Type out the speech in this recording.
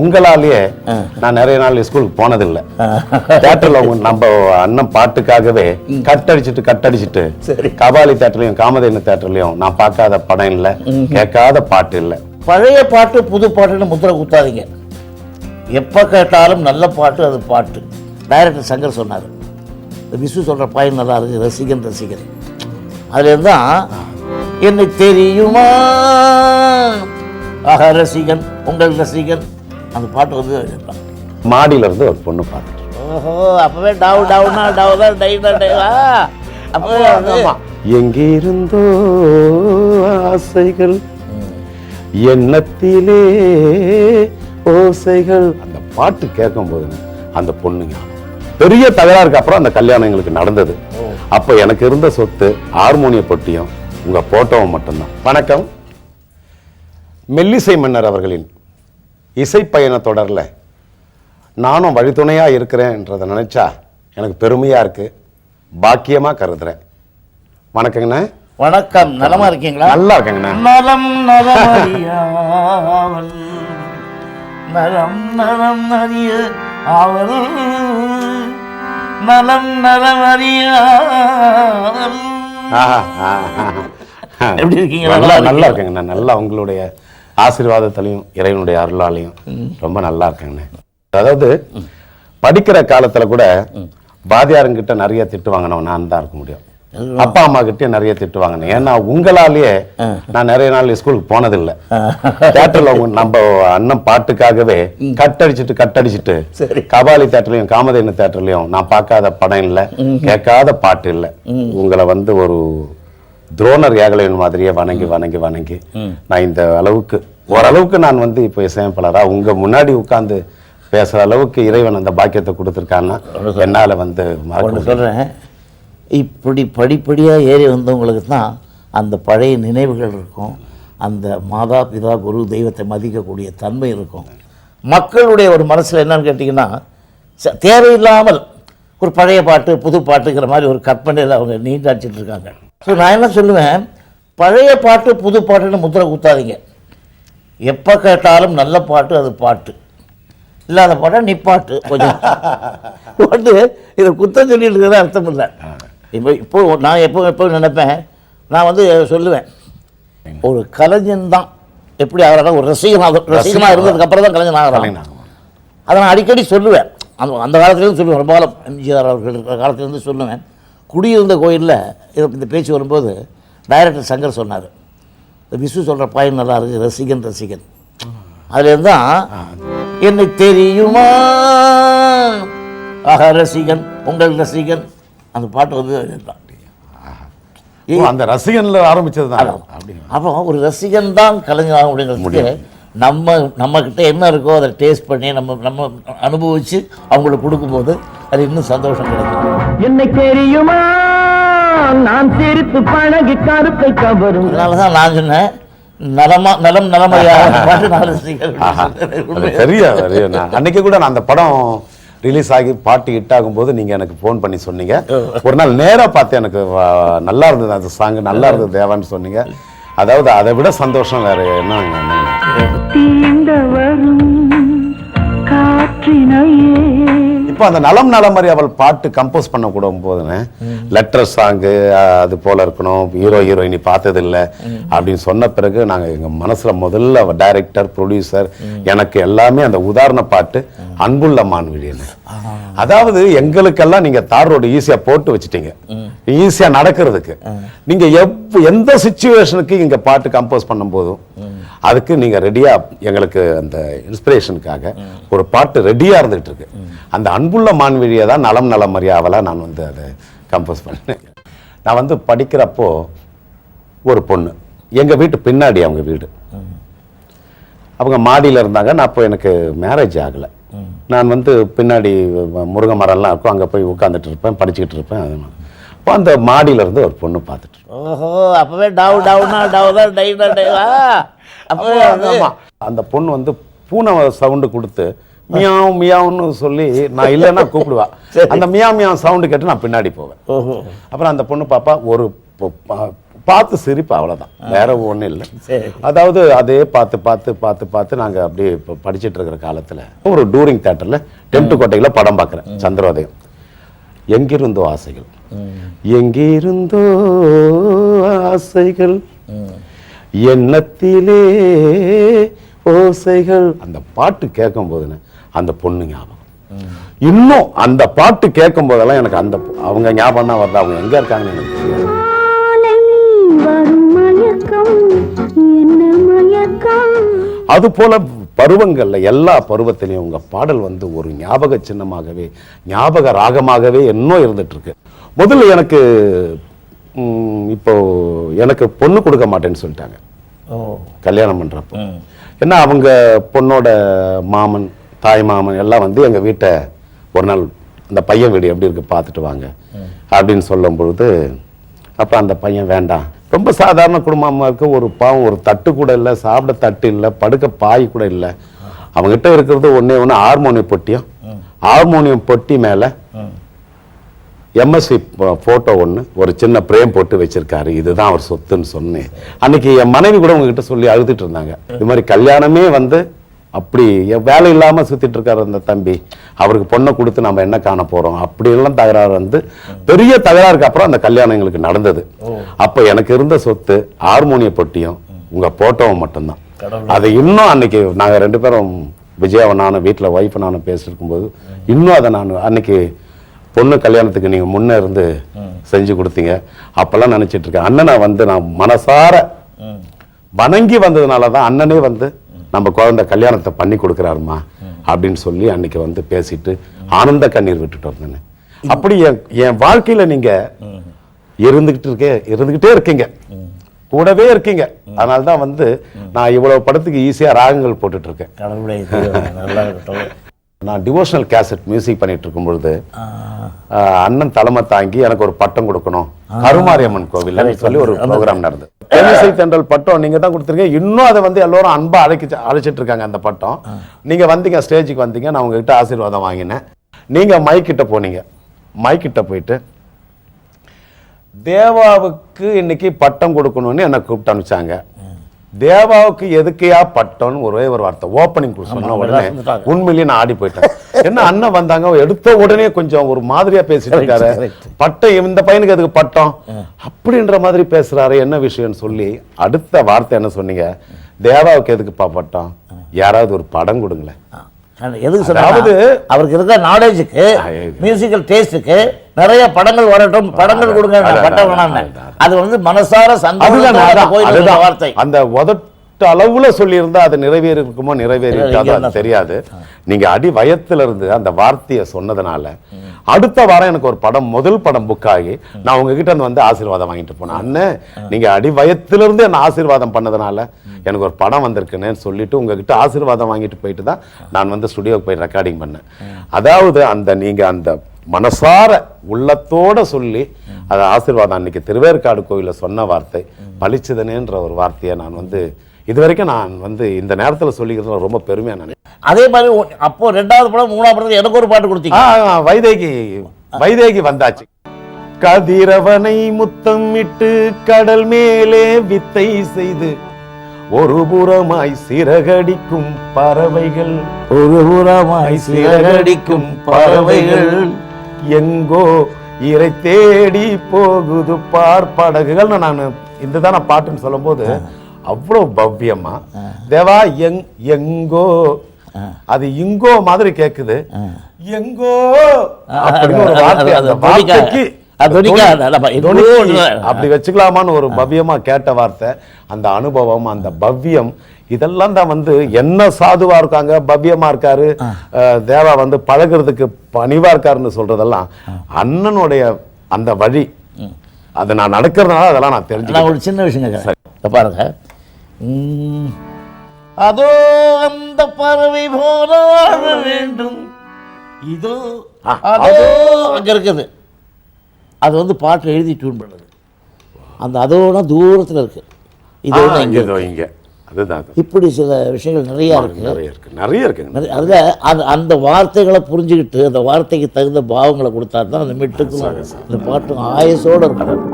உங்களாலேயே நான் நிறைய நாள் ஸ்கூலுக்கு போனதில்லை. தேட்டர்ல உங்க நம்ம அண்ணன் பாட்டுக்காகவே கட் அடிச்சுட்டு கட் அடிச்சுட்டு சரி. கபாலி தேட்டர்லயும் காமதேனு தேட்டர்லயும் நான் பார்க்காத படம் இல்ல கேட்காத பாட்டு இல்ல. பழைய பாட்டு புது பாட்டுன்னு முத்திரை குத்தாதீங்க. எப்போ கேட்டாலும் நல்ல பாட்டு அது பாட்டு. டைரக்டர் சங்கர் சொன்னார். விசு சொல்கிற பாய் நல்லா இருக்கு ரசிகன் ரசிகன். அதுலேருந்து தான் என்னை தெரியுமா? ஆஹா ரசிகன் உங்கள் ரசிகன். அந்த பாட்டு வந்து மாடியில இருந்து ஒரு பொண்ணு பார்த்துட்டு ஓஹோ அப்பவே டவு டவுனா டவு தான் டைனா டைவா அப்பவே வந்து எங்கே இருந்தோ ஆசைகள் எண்ணத்திலே ஓசைகள். அந்த பாட்டு கேட்கும் போதுங்க அந்த பொண்ணுங்க பெரிய தகராறுக்கு அப்புறம் அந்த கல்யாணம் எங்களுக்கு நடந்தது. அப்ப எனக்கு இருந்த சொத்து ஹார்மோனிய பொட்டியும் உங்க போட்டோவும் மட்டும்தான். வணக்கம். மெல்லிசை மன்னர் அவர்களின் இசை பயண தொடர்ல நானும் வழித்துணையா இருக்கிறேன்றதை நினைச்சா எனக்கு பெருமையா இருக்கு. பாக்கியமா கருதுறேன். வணக்கங்கண்ணே. வணக்கம். நலமா இருக்கீங்களா? நல்லா இருக்கேங்கண்ணே. நலம் நலமறியாவல் நலம் நலம் அறிய ஆவல் நலம் ஆஹா, ஆஹா. எப்படி இருக்கீங்க? நல்லா நல்லா நல்லா இருக்கேங்கண்ணா. நல்லா உங்களுடைய ஆசீர்வாதத்திலையும் இறைவனுடைய அருளாலையும் ரொம்ப நல்லா இருக்கேங்கண்ணே அதாவது படிக்கிற காலத்துல கூட பாதியாருங்கிட்ட நிறைய திட்டு வாங்கினவன் நான் தான் இருக்க முடியும். அப்பா அம்மா கிட்டே நிறைய திட்டு வாங்கினேன். ஏன்னா உங்களாலேயே நான் நிறைய நாள் ஸ்கூலுக்கு போனதில்லை. தேட்டர்ல உங்க நம்ம அண்ணன் பாட்டுக்காகவே கட் அடிச்சுட்டு கட் அடிச்சுட்டு சரி. கபாலி தேட்டர்லயும் காமதேனு தேட்டர்லயும் நான் பார்க்காத படம் இல்ல கேட்காத பாட்டு இல்ல. உங்களை வந்து ஒரு துரோணர் ஏகலைவன் மாதிரியே வணங்கி வணங்கி வணங்கி. நான் இந்த அளவுக்கு ஓரளவுக்கு நான் வந்து இப்போ இசையமைப்பாளரா உங்க முன்னாடி உட்கார்ந்து பேசுற அளவுக்கு இறைவன் அந்த பாக்கியத்தை கொடுத்துருக்கான்னா என்னால வந்து மறக்க. சொல்கிறேன் இப்படி படிப்படியாக ஏறி வந்தவங்களுக்கு தான் அந்த பழைய நினைவுகள் இருக்கும். அந்த மாதா பிதா குரு தெய்வத்தை மதிக்கக்கூடிய தன்மை இருக்கும். மக்களுடைய ஒரு மனசில் என்னன்னு கேட்டிங்கன்னா தேவையில்லாமல் ஒரு பழைய பாட்டு புது பாட்டுங்கிற மாதிரி ஒரு கற்பனையில் அவங்க நீண்டாச்சிட்டு இருக்காங்க. ஸோ நான் என்ன சொல்லுவேன்? பழைய பாட்டு புது பாட்டுன்னு முத்திரை குத்தாதீங்க. எப்போ கேட்டாலும் நல்ல பாட்டு அது பாட்டு. இல்லாத பாட்டா நிப்பாட்டு கொஞ்சம். வந்து இதை குத்தம் சொல்லிட்டு இருக்கிறது அர்த்தம் இல்லை இப்போ இப்போ நான் எப்போ எப்போ நினைப்பேன்? நான் வந்து சொல்லுவேன். ஒரு கலைஞன் தான். எப்படி ஆகிறாரோ ஒரு ரசிகனாக ரசிகனாக இருந்ததுக்கு அப்புறம் தான் கலைஞன் ஆகிறான். கலைஞன் அதை நான் அடிக்கடி சொல்லுவேன். அந்த அந்த காலத்துலேருந்து சொல்லுவேன். ரொம்ப காலம் எம்ஜிஆர் அவர்கள் இருக்கிற காலத்துலேருந்து சொல்லுவேன். குடியிருந்த கோயிலில் இது இந்த பேச்சு வரும்போது டைரக்டர் சங்கர் சொன்னார். இந்த விசு சொல்கிற பாய் நல்லா இருக்கு ரசிகன் ரசிகன். அதுலேருந்து தான் என்னை தெரியுமா? ஆஹா ரசிகன் உங்கள் ரசிகன். அந்த பாட்டு வந்து. ஓ, அந்த ரசிகன்ல ஆரம்பிச்சது தான் அப்போ ஒரு ரசிகன் தான் கலைஞர் அப்படிங்கிறதுக்கு நம்ம நம்ம கிட்ட என்ன இருக்கோ அதை டேஸ்ட் பண்ணி நம்ம நம்ம அனுபவிச்சு அவங்களுக்கு கொடுக்கும்போது அது இன்னும் சந்தோஷம் கிடைக்கும். என்னை தெரியுமா? நான் சிரித்து பழகி கருத்தை கவரும். அதனால தான் நான் சொன்னேன் நலமா நலம் பெரிய பெரிய நான் அன்னைக்கு கூட நான் அந்த படம் ரிலீஸ் ஆகி பாட்டு ஹிட் ஆகும்போது நீங்க எனக்கு ஃபோன் பண்ணி சொன்னீங்க. ஒரு நாள் நேரா பார்த்து எனக்கு நல்லா இருந்தது அந்த சாங் நல்லா இருந்தது தேவான்னு சொன்னீங்க. அதாவது அதை விட சந்தோஷம் வேற என்ன அப்போ அந்த நலம் நலமறி அவள் பாட்டு கம்போஸ் பண்ண கூட போதுன்னு. லெட்டர் சாங்கு அது போல இருக்கணும். ஹீரோ ஹீரோயினி பார்த்தது இல்ல அப்படின்னு சொன்ன பிறகு நாங்க எங்கள் மனசுல முதல்ல டைரக்டர் ப்ரொடியூசர் எனக்கு எல்லாமே அந்த உதாரண பாட்டு அன்புள்ள மான்விழியன்னு. அதாவது எங்களுக்கெல்லாம் நீங்க தார் ரோடு ஈஸியா போட்டு வச்சுட்டீங்க. ஈஸியா நடக்கிறதுக்கு. நீங்க எப் எந்த சுச்சுவேஷனுக்கு இங்க பாட்டு கம்போஸ் பண்ணும் போதும் அதுக்கு நீங்கள் ரெடியாக எங்களுக்கு அந்த இன்ஸ்பிரேஷனுக்காக ஒரு பாட்டு ரெடியாக இருந்துகிட்டு இருக்கு அந்த அன்புள்ள மான்விழியை தான் நலம் நலம் மரியாவலாக நான் வந்து அதை கம்போஸ் பண்ணேன். நான் வந்து படிக்கிறப்போ ஒரு பொண்ணு. எங்கள் வீட்டு பின்னாடி அவங்க வீடு. அவங்க மாடியில் இருந்தாங்க. நான் அப்போ எனக்கு மேரேஜ் ஆகலை. நான் வந்து பின்னாடி முருங்கை மரம்லாம் இருக்கும். அங்கே போய் உட்காந்துட்டு இருப்பேன் படிச்சுக்கிட்டு இருப்பேன். அது அப்போ அந்த மாடியில இருந்து ஒரு பொண்ணு பார்த்துட்டு ஓஹோ அப்போவே டவு டவுனா டவு தான் அந்த பொண்ணு வந்து பூனை சவுண்டு கொடுத்து மியாவ் மியாவ்னு சொல்லி நான் இல்லைன்னா கூப்பிடுவா. அந்த மியா மியாவ் சவுண்டு கேட்டு நான் பின்னாடி போவேன். ஓஹோ. அப்புறம் அந்த பொண்ணு பாப்பா ஒரு பார்த்து சிரிப்பு அவ்வளவுதான். வேற ஒண்ணும் இல்லை. அதாவது அதே பார்த்து பார்த்து பார்த்து பார்த்து நாங்க அப்படியே இப்போ படிச்சிட்டு இருக்கிற காலத்துல ஒரு டூரிங் தேட்டர்ல டென்ட் கோட்டையில படம் பார்க்குறேன் சந்திரோதயம். எங்கிருந்தோ ஆசைகள்? எங்கிருந்தோ ஆசைகள்? எண்ணத்திலே ஓசைகள். அந்த பாட்டு கேட்கும் போதுன்னு அந்த பொண்ணு ஞாபகம். இன்னும் அந்த பாட்டு கேட்கும் போதெல்லாம் எனக்கு அந்த அவங்க ஞாபகம் தான் வருது. அவங்க எங்க இருக்காங்கன்னு எனக்கு தெரியாது அது போல பருவங்கள்ல எல்லா பருவத்திலையும் உங்க பாடல் வந்து ஒரு ஞாபக சின்னமாகவே ஞாபக ராகமாகவே இன்னும் இருந்துட்டு இருக்கு முதல்ல எனக்கு ம், இப்போ எனக்கு பொண்ணு கொடுக்க மாட்டேன்னு சொல்லிட்டாங்க. ஓ. கல்யாணம் பண்றப்போ. ஏன்னா அவங்க பொண்ணோட மாமன் தாய் மாமன் எல்லாம் வந்து எங்க வீட்டை ஒரு நாள் அந்த பையன் வீடு எப்படி இருக்கு பார்த்துட்டு வாங்க அப்படின்னு சொல்லும் பொழுது அப்போ அந்த பையன் வேண்டாம். ரொம்ப சாதாரண குடும்பமா இருக்கு ஒரு பாவம் ஒரு தட்டு கூட இல்லை சாப்பிட தட்டு இல்லை படுக்க பாய் கூட இல்லை. அவங்ககிட்ட இருக்கிறது ஒண்ணே ஒன்று ஹார்மோனியம் பொட்டியும். ஹார்மோனியம் பொட்டி மேலே எம்எஸ்சி போட்டோ ஒன்று ஒரு சின்ன பிரேம் போட்டு வச்சிருக்காரு. இதுதான் அவர் சொத்துன்னு சொன்னேன் அன்னைக்கு என் மனைவி கூட உங்ககிட்ட சொல்லி அழுதுட்டு இருந்தாங்க. இது மாதிரி கல்யாணமே வந்து அப்படி வேலை இல்லாம சுத்திட்டு இருக்காரு அந்த தம்பி. அவருக்கு பொண்ணை கொடுத்து நம்ம என்ன காண போறோம்? அப்படி எல்லாம் தகராறு வந்து பெரிய தகராறுக்கு அப்புறம் அந்த கல்யாணம் எங்களுக்கு நடந்தது. அப்ப எனக்கு இருந்த சொத்து ஹார்மோனிய பொட்டியும் உங்க போட்டோவும் மட்டும்தான். அதை இன்னும் அன்னைக்கு நாங்க ரெண்டு பேரும் விஜயாவை நானும் வீட்டுல ஒய்ஃப் நானும் பேசிட்டு இருக்கும்போது இன்னும் அதை நான் அன்னைக்கு பொண்ணு கல்யாணத்துக்கு நீங்கள் முன்னே இருந்து செஞ்சு கொடுத்தீங்க. அப்போல்லாம் நினச்சிட்டு இருக்கேன். அண்ணனை வந்து நான் மனசார வணங்கி வந்ததுனால தான் அண்ணனே வந்து நம்ம குழந்தை கல்யாணத்தை பண்ணி கொடுக்குறாருமா அப்படின்னு சொல்லி அன்னைக்கு வந்து பேசிட்டு ஆனந்த கண்ணீர் விட்டுட்டு வந்தேன் அப்படி என் என் வாழ்க்கையில நீங்க இருந்துகிட்டு இருக்கே இருந்துகிட்டே இருக்கீங்க. கூடவே இருக்கீங்க. அதனால தான் வந்து நான் இவ்வளவு படத்துக்கு ஈஸியா ராகங்கள் போட்டுட்டு நான் டிவோஷனல் கேசட் மியூசிக் பண்ணிட்டு இருக்கும் பொழுது அண்ணன் தலைமை தாங்கி எனக்கு ஒரு பட்டம் கொடுக்கணும். கருமாரியம்மன் கோவில் சொல்லி ஒரு ப்ரோக்ராம் நடந்தது. தேனிசை தென்றல் பட்டம் நீங்க தான் கொடுத்துருக்கீங்க. இன்னும் அதை வந்து எல்லாரும் அன்பா அழைக்க அழைச்சிட்டு இருக்காங்க அந்த பட்டம். நீங்க வந்தீங்க ஸ்டேஜுக்கு வந்தீங்க நான் உங்ககிட்ட ஆசீர்வாதம் வாங்கினேன். நீங்க மைக்கிட்ட போனீங்க. மைக்கிட்ட போயிட்டு தேவாவுக்கு இன்னைக்கு பட்டம் கொடுக்கணும்னு என்னை கூப்பிட்டு அனுப்பிச்சாங்க. தேவாவுக்கு எதுக்கையா பட்டம்னு ஒரே ஒரு வார்த்தை ஓப்பனிங் சொன்ன உடனே. உண்மையிலேயே நான் ஆடி போயிட்டேன். என்ன அண்ணன் வந்தாங்க எடுத்த உடனே கொஞ்சம் ஒரு மாதிரியா பேசிட்டு இருக்காரு. பட்டம் இந்த பையனுக்கு எதுக்கு பட்டம்? அப்படின்ற மாதிரி பேசுறாரு என்ன விஷயம்னு சொல்லி அடுத்த வார்த்தை என்ன சொன்னீங்க? தேவாவுக்கு எதுக்குப்பா பட்டம்? யாராவது ஒரு படம் கொடுங்களேன். எதுக்கு அதாவது- அவருக்கு இருக்க நாலேஜுக்கு. மியூசிக்கல் டேஸ்ட்டுக்கு நிறைய படங்கள் வரட்டும். படங்கள் கொடுங்க பட்டம் வேணாம். அது வந்து மனசார அதுதான். வார்த்தை. அந்த உதட்டு அளவுல சொல்லியிருந்தா அது நிறைவேறி இருக்குமோ நிறைவேறி இருக்காதோ தெரியாது. நீங்க அடி வயத்துல இருந்து அந்த வார்த்தையை சொன்னதுனால அடுத்த வாரம் எனக்கு ஒரு படம் முதல் படம் புக் ஆகி நான் உங்ககிட்ட வந்து ஆசீர்வாதம் வாங்கிட்டு போனேன். அண்ணன் நீங்க அடி வயத்துல இருந்து என்ன ஆசீர்வாதம் பண்ணதுனால எனக்கு ஒரு படம் வந்திருக்குன்னு சொல்லிட்டு உங்ககிட்ட ஆசீர்வாதம் வாங்கிட்டு போயிட்டு தான் நான் வந்து ஸ்டுடியோக்கு போய் ரெக்கார்டிங் பண்ணேன். அதாவது அந்த நீங்க அந்த மனசார உள்ளத்தோட சொல்லி அது ஆசீர்வாதம். அன்னைக்கு திருவேற்காடு கோயில்ல சொன்ன வார்த்தை பளிச்சுதனேன்ற ஒரு வார்த்தையை நான் வந்து இது வரைக்கும் நான் வந்து இந்த நேரத்துல சொல்லிக்கிறது ரொம்ப பெருமையா நினைக்கிறேன். அதே மாதிரி அப்போ ரெண்டாவது படம் மூணாவது படத்துக்கு எனக்கு ஒரு பாட்டு கொடுத்தீங்க. வைதேகி வைதேகி வந்தாச்சு. கதிரவனை முத்தமிட்டு கடல் மேலே வித்தை செய்து ஒரு புறமாய் சிறகடிக்கும் பறவைகள் ஒரு புறமாய் சிறகடிக்கும் பறவைகள். எங்கோ இறை தேடி போகுது பார் படகுகள் நான் இந்த தான் நான் பாட்டுன்னு சொல்லும்போது அவ்வளவு பவ்யமா. தேவா எங் எங்கோ. அது இங்கோ மாதிரி கேக்குது. எங்கோ. அப்படின்னு ஒரு வார்த்தை அந்த வார்த்தைக்கு. அப்படி வச்சுக்கலாமான்னு ஒரு பவ்யமா கேட்ட வார்த்தை. அந்த அனுபவம் அந்த பவ்யம் இதெல்லாம் தான் வந்து என்ன சாதுவா இருக்காங்க பவ்யமா இருக்காரு தேவா வந்து பழகுறதுக்கு பணிவா இருக்காருன்னு சொல்றதெல்லாம் அண்ணனுடைய அந்த வழி. அதை நான் நடக்கிறதுனால அதெல்லாம் நான் நான் தெரிஞ்சுக்கிறேன் ஒரு சின்ன விஷயம் கேட்குறேன் பாருங்க. அதோ அந்த பறவை போல வேண்டும். இதோ அதோ அங்க இருக்குது. அது வந்து பாட்டு எழுதி டியூன் பண்ணுது. அந்த அதோட தூரத்துல இருக்கு. இது ஆ, ஒண்ணு இங்க இதோ இங்க. அதுதான் அது. இப்படி சில விஷயங்கள் நிறையா இருக்குது நிறைய இருக்கு. நிறைய நிறைய- அதில் அந்த அந்த வார்த்தைகளை புரிஞ்சுக்கிட்டு அந்த வார்த்தைக்கு தகுந்த பாவங்களை கொடுத்தா தான் அந்த மெட்டுக்கும் இந்த பாட்டும் ஆயசோடு இருக்கும்.